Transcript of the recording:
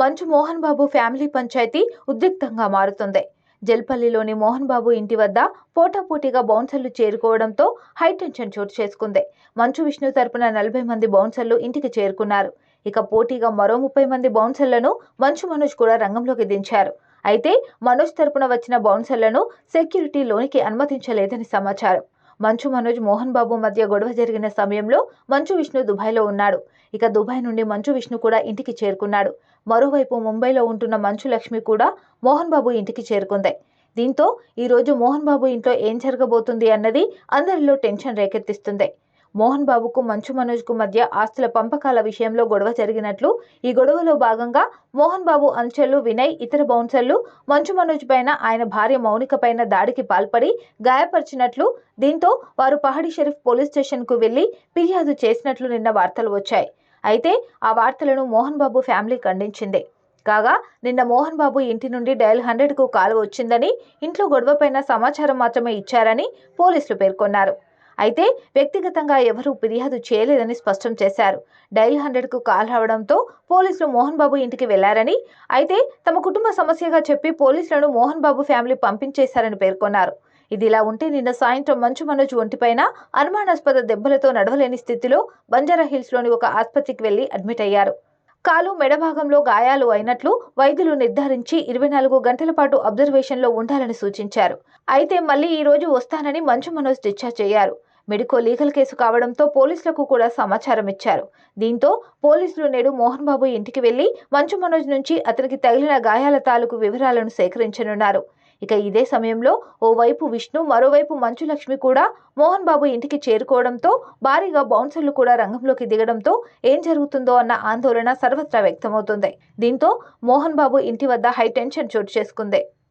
మంచు మోహన్ బాబు ఫ్యామిలీ పంచాయతీ ఉద్రిక్తంగా మారుతుంది. జల్పల్లిలోని మోహన్ బాబు ఇంటి వద్ద పోటాపోటీగా బౌన్సర్లు చేరుకోవడంతో హైటెన్షన్ చోటు చేసుకుంది. మంచు విష్ణు తరపున నలభై మంది బౌన్సర్లు ఇంటికి చేరుకున్నారు. ఇక పోటీగా మరో ముప్పై మంది బౌన్సర్లను మంచు మనోజ్ కూడా రంగంలోకి దించారు. అయితే మనోజ్ తరపున వచ్చిన బౌన్సర్లను సెక్యూరిటీ లోనికి అనుమతించలేదని సమాచారం. మంచు మనోజ్ మోహన్ బాబు మధ్య గొడవ జరిగిన సమయంలో మంచు విష్ణు దుబాయ్లో ఉన్నాడు. ఇక దుబాయ్ నుండి మంచు విష్ణు కూడా ఇంటికి చేరుకున్నాడు. మరోవైపు ముంబైలో ఉంటున్న మంచు లక్ష్మి కూడా మోహన్ బాబు ఇంటికి చేరుకుంది. దీంతో ఈరోజు మోహన్ బాబు ఇంట్లో ఏం జరగబోతుంది అన్నది అందరిలో టెన్షన్ రేకెత్తిస్తుంది. మోహన్ బాబుకు మంచు మనోజ్కు మధ్య ఆస్తుల పంపకాల విషయంలో గొడవ జరిగినట్లు ఈ గొడవలో భాగంగా మోహన్ బాబు అనుచరులు వినయ్ ఇతర బౌన్సర్లు మంచు మనోజ్ పైన ఆయన భార్య మౌనిక పైన దాడికి పాల్పడి గాయపరిచినట్లు దీంతో వారు పహడి షరీఫ్ పోలీస్ స్టేషన్కు వెళ్ళి ఫిర్యాదు చేసినట్లు నిన్న వార్తలు వచ్చాయి. అయితే ఆ వార్తలను మోహన్ బాబు ఫ్యామిలీ ఖండించింది. కాగా నిన్న మోహన్ బాబు ఇంటి నుండి డయల్ హండ్రెడ్కు కాల్ వచ్చిందని ఇంట్లో గొడవపైన సమాచారం మాత్రమే ఇచ్చారని పోలీసులు పేర్కొన్నారు. అయితే వ్యక్తిగతంగా ఎవరూ ఫిర్యాదు చేయలేదని స్పష్టం చేశారు. డైల్ హండ్రెడ్కు కాల్ రావడంతో పోలీసులు మోహన్ బాబు ఇంటికి వెళ్ళారని అయితే తమ కుటుంబ సమస్యగా చెప్పి పోలీసులను మోహన్ బాబు ఫ్యామిలీ పంపించేశారని పేర్కొన్నారు. ఇదిలా ఉంటే నిన్న సాయంత్రం మంచు మనోజ్ ఒంటిపైన అనుమానాస్పద దెబ్బలతో నడవలేని స్థితిలో బంజారా హిల్స్లోని ఒక ఆసుపత్రికి వెళ్ళి అడ్మిట్ అయ్యారు. కాలు మెడ భాగంలో గాయాలు అయినట్లు వైద్యులు నిర్ధారించి ఇరవై నాలుగు గంటల పాటు అబ్జర్వేషన్లో ఉండాలని సూచించారు. అయితే మళ్ళీ ఈ రోజు వస్తానని మంచు మనోజ్ డిశ్చార్జ్ అయ్యారు. మెడికో లీగల్ కేసు కావడంతో పోలీసులకు కూడా సమాచారం ఇచ్చారు. దీంతో పోలీసులు నేడు మోహన్ బాబు ఇంటికి వెళ్ళి మంచు మనోజ్ నుంచి అతనికి తగిలిన గాయాల తాలూకు వివరాలను సేకరించనున్నారు. ఇక ఇదే సమయంలో ఓవైపు విష్ణు మరోవైపు మంచు లక్ష్మి కూడా మోహన్ బాబు ఇంటికి చేరుకోవడంతో భారీగా బౌన్సర్లు కూడా రంగంలోకి దిగడంతో ఏం జరుగుతుందో అన్న ఆందోళన సర్వత్రా వ్యక్తమవుతుంది. దీంతో మోహన్ బాబు ఇంటి వద్ద హై టెన్షన్ చోటు చేసుకుంది.